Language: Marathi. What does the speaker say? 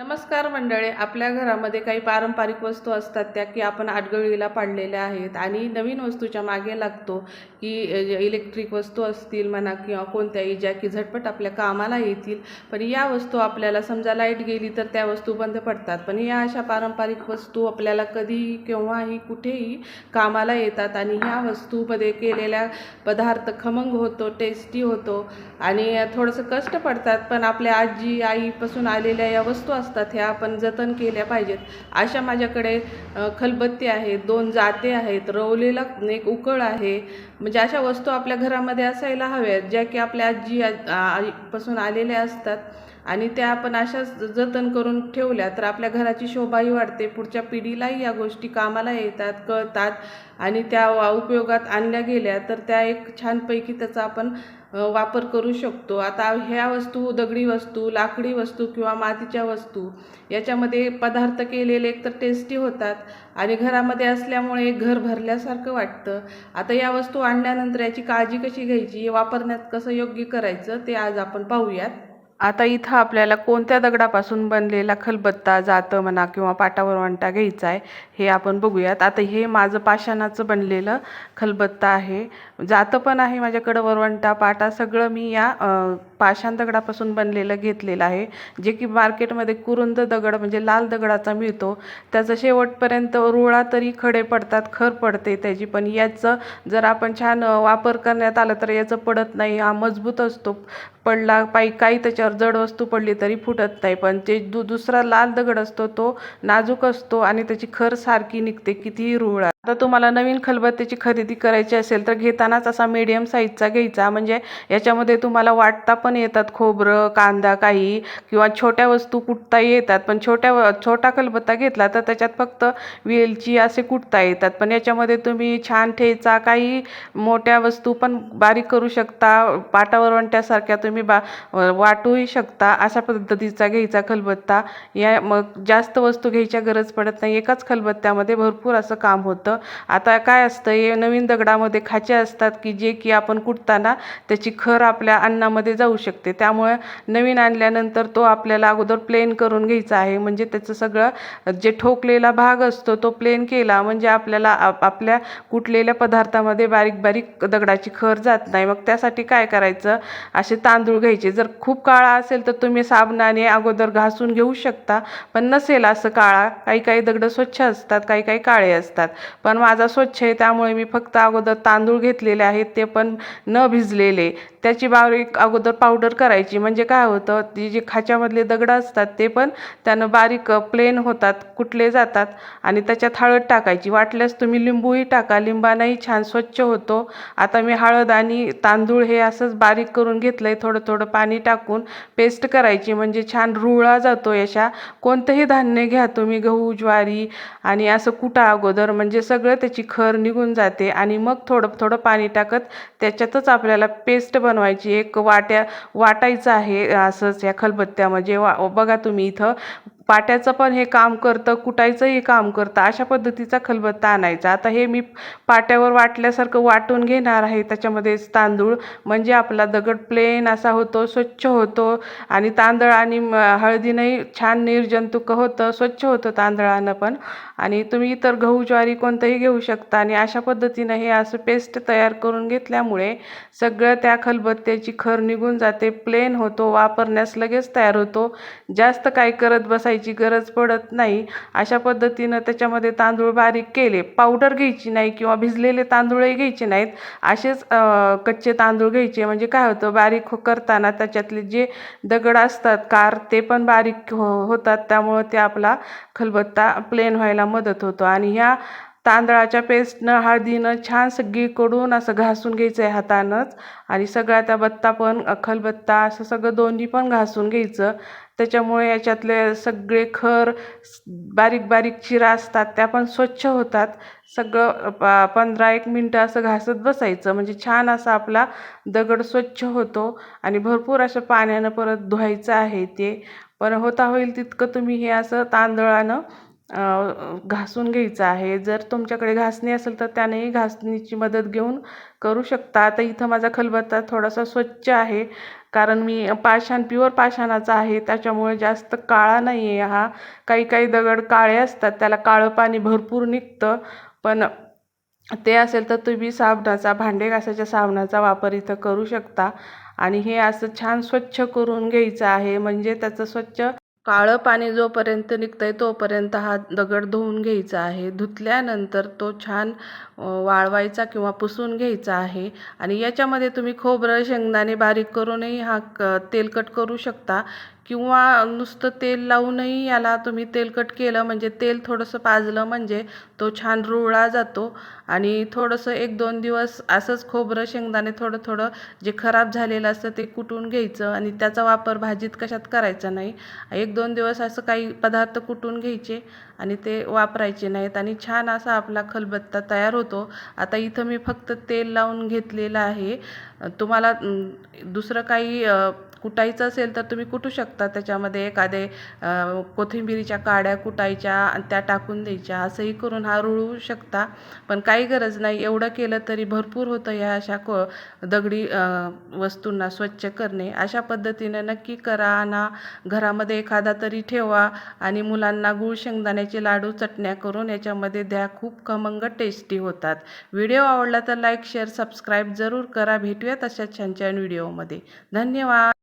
नमस्कार मंडळी आपल्या घरामध्ये काही पारंपरिक वस्तू असतात त्या की आपण आडगळीला पाडलेल्या आहेत आणि नवीन वस्तूच्या मागे लागतो की इलेक्ट्रिक वस्तू असतील म्हणा किंवा कोणत्याही ज्या की झटपट आपल्या कामाला येतील पण या वस्तू आपल्याला समजा लाइट गेली तर त्या वस्तू बंद पडतात. पण या अशा पारंपरिक वस्तू आपल्याला कधीही केव्हाही कुठेही कामाला येतात आणि ह्या वस्तूमध्ये केलेल्या पदार्थ खमंग होतो टेस्टी होतो आणि थोडंसं कष्ट पडतात. पण आपल्या आजी आईपासून आलेल्या या वस्तू असतात ह्या आपण जतन केल्या पाहिजेत. अशा माझ्याकडे खलबत्ती आहेत दोन जाते आहेत रवलेला एक उकळ आहे. म्हणजे अशा वस्तू आपल्या घरामध्ये असायला हव्यात ज्या की आपल्या आजी आ- आईपासून आलेल्या असतात. आणि त्या आपण अशाच जतन करून ठेवल्या तर आपल्या घराची शोभाही वाढते. पुढच्या पिढीलाही या गोष्टी कामाला येतात कळतात. आणि त्या उपयोगात आणल्या गेल्या तर त्या एक छानपैकी त्याचा आपण वापर करू शकतो. आता ह्या वस्तू दगडी वस्तू लाकडी वस्तू किंवा मातीच्या वस्तू याच्यामध्ये पदार्थ केलेले एक तर टेस्टी होतात आणि घरामध्ये असल्यामुळे एक घर भरल्यासारखं वाटतं. आता या वस्तू आणल्यानंतर याची काळजी कशी घ्यायची? वापरण्यात कसं योग्य करायचं? ते आज आपण पाहूयात. आता इथं आपल्याला कोणत्या दगडापासून बनलेला खलबत्ता जातं म्हणा किंवा पाटावर वंटा घ्यायचा आहे हे आपण बघूयात. आता हे माझं पाषाणाचं बनलेलं खलबत्ता आहे. जातं पण आहे माझ्याकडं वरवंटा पाटा सगळं मी या पाषाण दगडापासून बनलेलं घेतलेलं आहे जे की मार्केटमध्ये कुरुंद दगड म्हणजे लाल दगडाचा मिळतो. त्याचं शेवटपर्यंत रुळा तरी खडे पडतात खर पडते त्याची. पण याचं जर आपण छान वापर करण्यात आलं तर याचं पडत नाही. हा मजबूत असतो. पडला पाई काही त्याच्यावर जड वस्तू पडली तरी फुटत नाही. पण ते दु दुसरा लाल दगड असतो तो नाजूक असतो आणि त्याची खर सारखी निघते कितीही रुळा आता तुम्हाला नवीन खलबत्त्याची खरेदी करायची असेल तर घेतानाच असा मीडियम साईजचा घ्यायचा. म्हणजे याच्यामध्ये तुम्हाला वाटता पण येतात खोबरं कांदा काही किंवा छोट्या वस्तू कुटता येतात. पण छोट्या व- छोटा खलबत्ता घेतला तर त्याच्यात फक्त वेलची असे कुटता येतात. पण याच्यामध्ये तुम्ही छान ठेचा काही मोठ्या वस्तू पण बारीक करू शकता. पाटावर वंट्यासारख्या तुम्ही बा वाटूही शकता. अशा पद्धतीचा घ्यायचा खलबत्ता. या मग जास्त वस्तू घ्यायच्या गरज पडत नाही. एकाच खलबत्त्यामध्ये भरपूर असं काम होतं. आता काय असतं हे नवीन दगडामध्ये खाचे असतात की जे की आपण कुटताना त्याची खर आपल्या अन्नामध्ये जाऊ शकते. त्यामुळे नवीन आणल्यानंतर तो आपल्याला अगोदर प्लेन करून घ्यायचा आहे. म्हणजे त्याचं सगळं जे ठोकलेला भाग असतो तो प्लेन केला म्हणजे आपल्याला आपल्या कुटलेल्या पदार्थामध्ये बारीक बारीक दगडाची खर जात नाही. मग त्यासाठी काय करायचं? असे तांदूळ घ्यायचे. जर खूप काळा असेल तर तुम्ही साबणाने अगोदर घासून घेऊ शकता. पण नसेल असं काळा. काही काही दगडं स्वच्छ असतात काही काही काळे असतात. पण माझा स्वच्छ आहे त्यामुळे मी फक्त अगोदर तांदूळ घेतलेले आहेत ते पण न भिजलेले. त्याची बारीक अगोदर पावडर करायची. म्हणजे काय होतं ती जी खाच्यामधले दगडं असतात ते पण त्यानं बारीक प्लेन होतात कुटले जातात आणि त्याच्यात हळद टाकायची. वाटल्यास तुम्ही लिंबूही टाका. लिंबानंही छान स्वच्छ होतो. आता मी हळद आणि तांदूळ हे असंच बारीक करून घेतलं आहे थोडं थोडं पाणी टाकून पेस्ट करायची. म्हणजे छान रुळा जातो याच्या. कोणतंही धान्य घ्या तुम्ही गहू ज्वारी आणि असं कुटा अगोदर. म्हणजे सगळं त्याची खर निघून जाते आणि मग थोडं थोडं पाणी टाकत त्याच्यातच आपल्याला पेस्ट बनवायची. एक वाट्या वाटायचं आहे असंच या खलबत्त्यामध्ये. वा बघा तुम्ही इथं पाट्याचं पण हे काम करतं कुटायचंही काम करतं अशा पद्धतीचा खलबत्ता आणायचा. आता हे मी पाट्यावर वाटल्यासारखं वाटून घेणार आहे. त्याच्यामध्ये तांदूळ म्हणजे आपला दगड प्लेन असा होतो स्वच्छ होतो आणि तांदळ आणि हळदीनंही छान निर्जंतुक होतं स्वच्छ होतं तांदळानं पण. आणि तुम्ही इतर गहू ज्वारी कोणतंही घेऊ शकता आणि अशा पद्धतीनं हे असं पेस्ट तयार करून घेतल्यामुळे सगळं त्या खलबत्त्याची खर निघून जाते प्लेन होतो वापरण्यास लगेच तयार होतो. जास्त काही करत बसायचं गरज पडत नाही. अशा पद्धतीनं त्याच्यामध्ये तांदूळ बारीक केले. पावडर घ्यायची नाही किंवा भिजलेले तांदूळही घ्यायचे नाहीत. असेच कच्चे तांदूळ घ्यायचे. म्हणजे काय होतं? बारीक हो- करताना त्याच्यातले जे दगड असतात कार ते पण बारीक हो होतात. त्यामुळं ते आपला खलबत्ता प्लेन व्हायला मदत होतो. आणि ह्या तांदळाच्या पेस्टनं हळदीनं छान सगळीकडून असं घासून घ्यायचं आहे हातानंच. आणि सगळ्या त्या बत्ता पण अखलबत्ता खलबत्ता असं सगळं दोन्ही पण घासून घ्यायचं. त्याच्यामुळे याच्यातले सगळे खर बारीक बारीक चिरा असतात त्या पण स्वच्छ होतात. सगळं प पंधरा एक मिनटं असं घासत बसायचं. म्हणजे छान असा आपला दगड स्वच्छ होतो. आणि भरपूर असं पाण्यानं परत धुवायचं आहे ते. पण होता होईल तितकं तुम्ही हे असं तांदळानं घासून घ्यायचं आहे. जर तुमच्याकडे घासणी असेल तर त्यानेही घासणीची मदत घेऊन करू शकता. आता इथं माझा खलबत्ता थोडासा स्वच्छ आहे. कारण मी पाषाण प्युअर पाषाणाचा आहे. त्याच्यामुळे जास्त काळा नाही आहे हा. काही काही दगड काळे असतात. त्याला काळं पाणी भरपूर निघतं. पण ते असेल तर तुम्ही साबणाचा भांडे घासायच्या साबणाचा वापर इथं करू शकता. आणि हे असं छान स्वच्छ करून घ्यायचं आहे. म्हणजे त्याचं स्वच्छ काळं पाणी जोपर्यंत निघतंय तोपर्यंत हा दगड धुवून घ्यायचा आहे. धुतल्यानंतर तो छान वाळवायचा किंवा पुसून घ्यायचा आहे. आणि याच्यामध्ये तुम्ही खोबरं शेंगदाणे बारीक करूनही हा क तेलकट करू शकता. किंवा नुसतं तेल लावूनही याला तुम्ही तेलकट केलं म्हणजे तेल थोडंसं पाजलं म्हणजे तो छान रुळा जातो. आणि थोडंसं एक दोन दिवस असंच खोबरं शेंगदाणे थोडं थोडं जे खराब झालेलं असतं ते कुटून घ्यायचं. आणि त्याचा वापर भाजीत कशात करायचा नाही. एक एक दोन दिवस असं काही पदार्थ कुटून घ्यायचे? आणि ते वापरायचे नाहीत. आणि छान असा आपला खलबत्ता तयार होतो. आता इथं मी फक्त तेल लावून घेतलेलं आहे. तुम्हाला दुसरं काही कुटायचं असेल तर तुम्ही कुटू शकता. त्याच्यामध्ये एखादे कोथिंबिरीच्या काड्या कुटायच्या आणि त्या टाकून द्यायच्या. असंही करून हा रुळू शकता. पण काही गरज नाही. एवढं केलं तरी भरपूर होतं ह्या अशा को दगडी वस्तूंना स्वच्छ करणे. अशा पद्धतीनं नक्की करा आणा घरामध्ये एखादा तरी ठेवा आणि मुलांना गूळ शेंगदाण्याची लाडू चटण्या करून याच्यामध्ये द्या. खूप खमंग टेस्टी होतात. व्हिडिओ आवडला तर लाईक शेअर सबस्क्राईब जरूर करा. भेटूयात तशा छान छान व्हिडिओमध्ये. धन्यवाद.